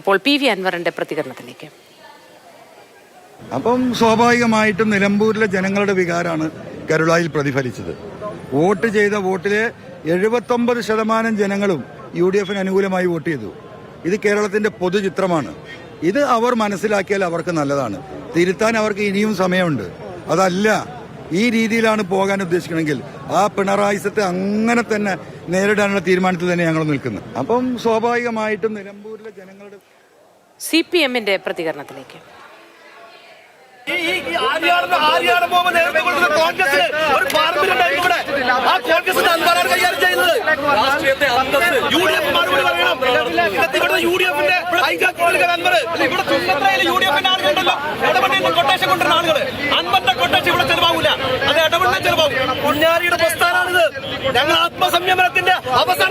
ഇപ്പോൾ P V അൻവറിന്റെ പ്രതികരണത്തിലേക്ക്. അപ്പം സ്വാഭാവികമായിട്ടും നിലമ്പൂരിലെ ജനങ്ങളുടെ വികാരമാണ് കരുളായിൽ പ്രതിഫലിച്ചത്. വോട്ട് ചെയ്ത വോട്ടിലെ എഴുപത്തൊമ്പത് ശതമാനം ജനങ്ങളും യു ഡി എഫിന് അനുകൂലമായി വോട്ട് ചെയ്തു. ഇത് കേരളത്തിന്റെ പൊതുചിത്രമാണ്. ഇത് അവർ മനസ്സിലാക്കിയാൽ അവർക്ക് നല്ലതാണ്. തിരുത്താൻ അവർക്ക് ഇനിയും സമയമുണ്ട്. അതല്ല ഈ രീതിയിലാണ് പോകാൻ ഉദ്ദേശിക്കണമെങ്കിൽ ആ പിണറായിസത്തെ അങ്ങനെ തന്നെ നേരിടാനുള്ള തീരുമാനത്തിൽ തന്നെ ഞങ്ങൾ നിൽക്കുന്നു. അപ്പം സ്വാഭാവികമായിട്ടും നിലമ്പൂരിലെ ജനങ്ങളുടെ സി പി എമ്മിന്റെ പ്രതികരണത്തിലേക്ക് ഒരു പാർലമെന്റ് ഇവിടെ. ആ കൈകാര്യം ചെയ്യുന്നത്. രാഷ്ട്രീയത്തെ അന്തസ് യു ഡി എഫ് മറുപടി പറയണം ഇവിടെ യു ഡി എഫിന്റെ ഹൈജാക്ക് കൊടുക്കാൻ അൻവർ ഇവിടെ തുമ്പത്രയിലെ യു ഡി എഫിന്റെ ആളുകളുണ്ടല്ലോ. ഇടപെണ്ണിന്റെ കൊട്ടേഷൻ കൊണ്ടുവരുന്ന ആളുകൾ അൻവറിന്റെ കൊട്ടേഷൻ ഇവിടെ ചെലവാകൂല. അത് ഇടപെണ്ണ ചെലവാകും കുഞ്ഞാരിയുടെ പ്രസ്ഥാനമാണിത്. ഞങ്ങൾ ആത്മസംയമനത്തിന്റെ അവസാനത്തെ